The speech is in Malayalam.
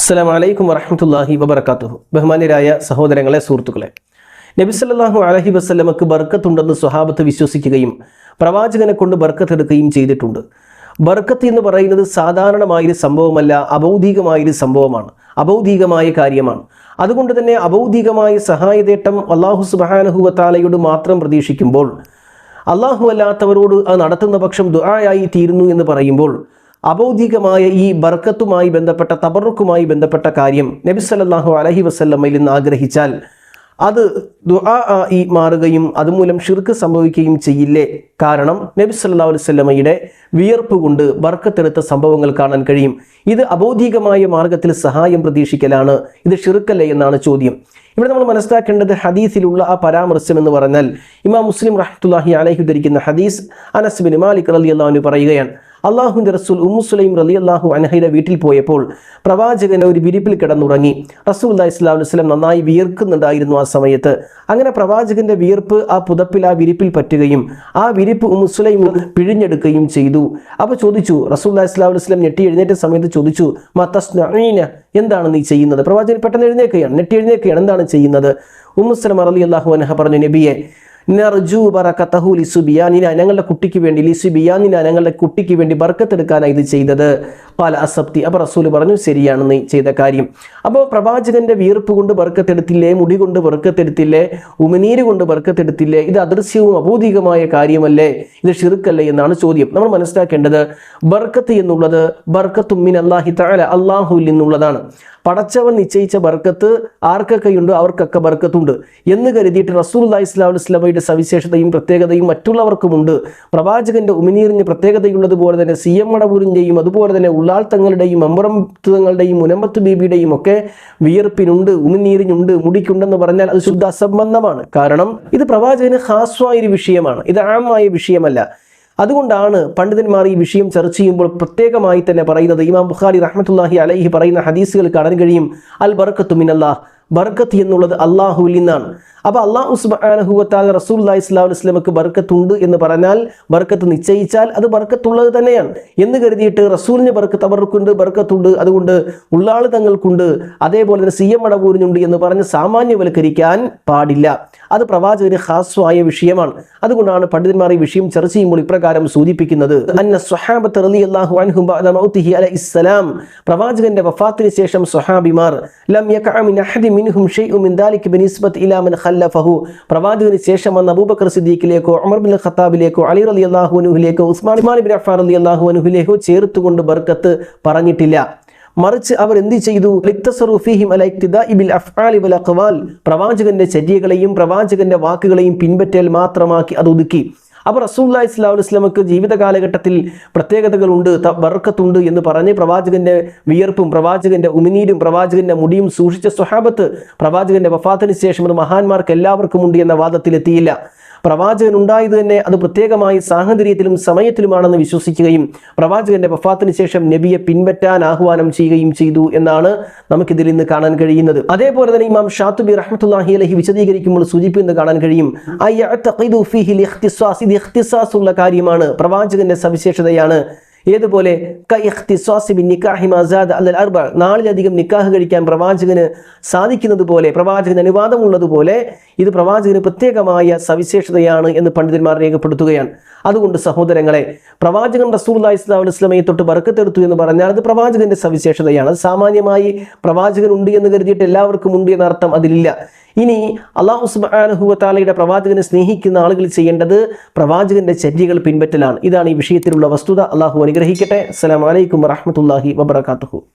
അസ്സാം വലൈക്കും വറഹമത്തല്ലാഹി വബർക്കാത്തുഹു സഹോദരങ്ങളെ സുഹൃത്തുക്കളെ നബി സല്ലല്ലാഹു അലഹി വസ്ലമക്ക് ബർക്കത്തുണ്ടെന്ന് സ്വഹാബത്ത് വിശ്വസിക്കുകയും പ്രവാചകനെ കൊണ്ട് ബർക്കത്തെടുക്കുകയും ചെയ്തിട്ടുണ്ട്. ബർക്കത്ത് എന്ന് പറയുന്നത് സാധാരണമായൊരു സംഭവമല്ല അബൗദ്ധികമായൊരു സംഭവമാണ് അബൗദ്ധികമായ കാര്യമാണ്. അതുകൊണ്ട് തന്നെ അബൗദ്ധികമായ സഹായതേട്ടം അള്ളാഹു സുബാനഹുവത്താലയോട് മാത്രം പ്രതീക്ഷിക്കുമ്പോൾ അള്ളാഹു അല്ലാത്തവരോട് അത് നടത്തുന്ന പക്ഷം ദുആയായി തീരുന്നു എന്ന് പറയുമ്പോൾ അബൗദ്ധികമായ ഈ ബർക്കത്തുമായി ബന്ധപ്പെട്ട തബറുക്കുമായി ബന്ധപ്പെട്ട കാര്യം നബി സല്ലാഹു അലഹി വസ്ല്ലമ്മയിൽ നിന്ന് ആഗ്രഹിച്ചാൽ അത് ദുആ ആയി മാറുകയും അതുമൂലം ഷിർക്ക് സംഭവിക്കുകയും ചെയ്യില്ലേ? കാരണം നബി സല്ലാ അലൈഹി വസല്ലമയുടെ വിയർപ്പ് കൊണ്ട് ബർക്കത്തെടുത്ത സംഭവങ്ങൾ കാണാൻ കഴിയും. ഇത് അബൗദ്ധികമായ മാർഗത്തിൽ സഹായം പ്രതീക്ഷിക്കലാണ്. ഇത് ഷിർക്കല്ലേ എന്നാണ് ചോദ്യം. ഇവിടെ നമ്മൾ മനസ്സിലാക്കേണ്ടത് ഹദീസിലുള്ള ആ പരാമർശം എന്ന് പറഞ്ഞാൽ ഇമാം മുസ്ലിം റഹ്മത്തുല്ലാഹി അലഹി ധരിക്കുന്ന ഹദീസ് അനസ് ബിൻ മാലിക് റളിയല്ലാഹു പറയുകയാണ്. അള്ളാഹുവിന്റെ റസൂൽ ഉമ്മുസുലൈം റലി അള്ളാഹു അനഹയുടെ വീട്ടിൽ പോയപ്പോൾ പ്രവാചകൻ ഒരു വിരിപ്പിൽ കിടന്നുറങ്ങി. റസൂൽ അല്ലാ ഇസ്ലാം വസ്ലം നന്നായി വിയർക്കുന്നുണ്ടായിരുന്നു ആ സമയത്ത്. അങ്ങനെ പ്രവാചകന്റെ വിയർപ്പ് ആ പുതപ്പിൽ ആ വിരിപ്പിൽ പറ്റുകയും ആ വിരിപ്പ് ഉമ്മുസുലൈം പിഴിഞ്ഞെടുക്കുകയും ചെയ്തു. അപ്പോൾ ചോദിച്ചു റസൂൽ അല്ലാ ഇസ്ലാം വസ്ലം ഞെട്ടി എഴുന്നേറ്റ സമയത്ത് ചോദിച്ചു മത്തസ്നീന എന്താണ് നീ ചെയ്യുന്നത്? പ്രവാചകൻ പെട്ടെന്ന് എഴുന്നേക്കുകയാണ് ഞെട്ടി എഴുന്നേക്കുകയാണ് എന്താണ് ചെയ്യുന്നത്? ഉമ്മുസ്ലം അറലി അള്ളാഹു അനഹ പറഞ്ഞു നബിയെ നർജു ബറക്കത്തഹു ലിസുബിയാനിന ഞങ്ങളുടെ കുട്ടിക്ക് വേണ്ടി ലിസുബിയാനിന ഞങ്ങളുടെ കുട്ടിക്ക് വേണ്ടി ബർക്കത്തെടുക്കാനാണ് ഇത് ചെയ്തത്. പല അസപ്തി അപ്പോൾ റസൂൽ പറഞ്ഞു ശരിയാണ് നീ ചെയ്ത കാര്യം. അപ്പോൾ പ്രവാചകന്റെ വിയർപ്പ് കൊണ്ട് ബർക്കത്തെടുത്തില്ലേ മുടി കൊണ്ട് ബർക്കത്തെടുത്തില്ലേ ഉമിനീര് കൊണ്ട് ബർക്കത്തെടുത്തില്ലേ ഇത് അദൃശ്യവും അബോധികമായ കാര്യമല്ലേ ഇത് ഷിറുക്കല്ലേ എന്നാണ് ചോദ്യം. നമ്മൾ മനസ്സിലാക്കേണ്ടത് ബർക്കത്ത് എന്നുള്ളത് ബർക്കത്തുമ്മിൻ അള്ളാഹി താല അള്ളാഹുവിൽ നിന്നുള്ളതാണ്. പടച്ചവൻ നിശ്ചയിച്ച ബർക്കത്ത് ആർക്കൊക്കെയുണ്ടോ? അവർക്കൊക്കെ ബർക്കത്തുണ്ട്. എന്ന് കരുതിയിട്ട് റസൂൽ അല്ലാ ഇസ്ലാം ഇസ്ലാമയുടെ സവിശേഷതയും പ്രത്യേകതയും മറ്റുള്ളവർക്കുമുണ്ട്. പ്രവാചകന്റെ ഉമിനീറിന് പ്രത്യേകതയുള്ളതുപോലെ തന്നെ സി എം മടവൂരിന്റെയും അതുപോലെ തന്നെ ഉള്ളാൾ തങ്ങളുടെയും അമ്പറത്തുകളുടെയും മുനമ്പത്ത് ബീബിയുടെയും ഒക്കെ വിയർപ്പിനുണ്ട് ഉമിനീരിനുണ്ട് മുടിക്കുണ്ടെന്ന് പറഞ്ഞാൽ അത് ശുദ്ധ അസംബന്ധമാണ്. കാരണം ഇത് പ്രവാചകന് ഹാസ്വായൊരു വിഷയമാണ്. ഇത് ആമായ വിഷയമല്ല. അതുകൊണ്ടാണ് പണ്ഡിതന്മാർ ഈ വിഷയം ചർച്ച ചെയ്യുമ്പോൾ പ്രത്യേകമായി തന്നെ പറയുന്നത്. ഇമാം ബുഖാരി റഹ്മത്തുല്ലാഹി അലൈഹി പറയുന്ന ഹദീസുകൾ കാണാൻ കഴിയും. അൽ ബർക്കത്തു മിനല്ലാഹ്. ബർക്കത്ത് എന്നുള്ളത് അള്ളാഹുവിൽ നിന്നാണ്. അപ്പോൾ അള്ളാഹു സുബാനഹുവത്താൽ റസൂൽ അല്ലാഹി ഇസ്ലാമക്ക് ബർക്കത്തുണ്ട് എന്ന് പറഞ്ഞാൽ ബർക്കത്ത് നിശ്ചയിച്ചാൽ അത് ബർക്കത്തുള്ളത് തന്നെയാണ്. എന്ന് കരുതിയിട്ട് റസൂലിന് ബർക്കത്ത് അവർക്കുണ്ട് ബർക്കത്തുണ്ട് അതുകൊണ്ട് ഉള്ളാൾ തങ്ങൾക്കുണ്ട് അതേപോലെ തന്നെ സി എം അടവൂരിനുണ്ട് എന്ന് പറഞ്ഞ് സാമാന്യവൽക്കരിക്കാൻ പാടില്ല. അത് പ്രവാചകന് ഹാസ്വായ വിഷയമാണ്. അതുകൊണ്ടാണ് പണ്ഡിതന്മാർ ഈ വിഷയം ചർച്ച ചെയ്യുമ്പോൾ ഇപ്രകാരം സൂചിപ്പിക്കുന്നത്. പ്രവാചകന്റെ വഫാത്തിന് ശേഷം സ്വഹാബിമാർ ലം മിൻഹും ഷെയ്ഉ മിൻ ദാലിക ബിനിസ്ബത്ത് ഇലാ മൻ ഖല്ലഫഹു. പ്രവാചകന് ശേഷം വന്ന അബൂബക്കർ സിദ്ദീഖിലേക്കോ ഉമർ ബിൻ ഖത്താബിലേക്കോ അലി റളിയല്ലാഹു അൻഹുലേക്കോ ഉസ്മാൻ ബിൻ അഫ്ഫാൻ റളിയല്ലാഹു അൻഹുലേക്കോ ചേർത്തുകൊണ്ട് ബർക്കത്ത് പറഞ്ഞിട്ടില്ല. മറിച്ച് അവർ എന്ത് ചെയ്തു? പ്രവാചകന്റെ ചര്യകളെയും പ്രവാചകന്റെ വാക്കുകളെയും പിൻപറ്റൽ മാത്രമാക്കി അത് ഒതുക്കി. അപ്പോൾ റസൂല്ലാ ഇസ്ലാഹു ഇസ്ലാമക്ക് ജീവിത കാലഘട്ടത്തിൽ പ്രത്യേകതകളുണ്ട് ബർക്കത്തുണ്ട് എന്ന് പറഞ്ഞ് പ്രവാചകന്റെ വിയർപ്പും പ്രവാചകന്റെ ഉമിനീരും പ്രവാചകന്റെ മുടിയും സൂക്ഷിച്ച സ്വഹാബത്ത് പ്രവാചകന്റെ വഫാത്തിന് ശേഷം അത് മഹാന്മാർക്ക് എല്ലാവർക്കും ഉണ്ട് എന്ന വാദത്തിലെത്തിയില്ല. പ്രവാചകൻ ഉണ്ടായത് തന്നെ അത് പ്രത്യേകമായി സാഹചര്യത്തിലും സമയത്തിലുമാണെന്ന് വിശ്വസിക്കുകയും പ്രവാചകന്റെ വഫാത്തിന് ശേഷം നബിയെ പിൻപറ്റാൻ ആഹ്വാനം ചെയ്യുകയും ചെയ്തു എന്നാണ് നമുക്കിതിൽ ഇന്ന് കാണാൻ കഴിയുന്നത്. അതേപോലെ തന്നെ ഇമാം ഷാത്തുബി റഹ്മത്തുല്ലാഹി അലഹി വിശദീകരിക്കുമ്പോൾ സൂചിപ്പിക്കുന്നത് കാണാൻ കഴിയും ഉള്ള കാര്യമാണ് പ്രവാചകന്റെ സവിശേഷതയാണ്. ഏതുപോലെ? നാളിലധികം നിക്കാഹ് കഴിക്കാൻ പ്രവാചകന് സാധിക്കുന്നത് പോലെ പ്രവാചകന് അനുവാദമുള്ളതുപോലെ ഇത് പ്രവാചകന് പ്രത്യേകമായ സവിശേഷതയാണ് എന്ന് പണ്ഡിതന്മാർ രേഖപ്പെടുത്തുകയാണ്. അതുകൊണ്ട് സഹോദരങ്ങളെ പ്രവാചകൻ റസൂൽ ഇസ്ലാം വസ്ലമയെ തൊട്ട് വറുക്കത്തെടുത്തു എന്ന് പറഞ്ഞാൽ അത് പ്രവാചകന്റെ സവിശേഷതയാണ്. സാമാന്യമായി പ്രവാചകൻ ഉണ്ട് എന്ന് കരുതിയിട്ട് എല്ലാവർക്കും ഉണ്ട് എന്ന അർത്ഥം അതിലില്ല. ഇനി അള്ളാഹു സുബാനുഹുവത്താലയുടെ പ്രവാചകനെ സ്നേഹിക്കുന്ന ആളുകൾ ചെയ്യേണ്ടത് പ്രവാചകന്റെ ചര്യകൾ പിൻപറ്റലാണ്. ഇതാണ് ഈ വിഷയത്തിലുള്ള വസ്തുത. അള്ളാഹു അനുഗ്രഹിക്കട്ടെ. അസ്സലാമലൈക്കും വറഹമത്തല്ലാഹി വബർക്കാത്തുഹു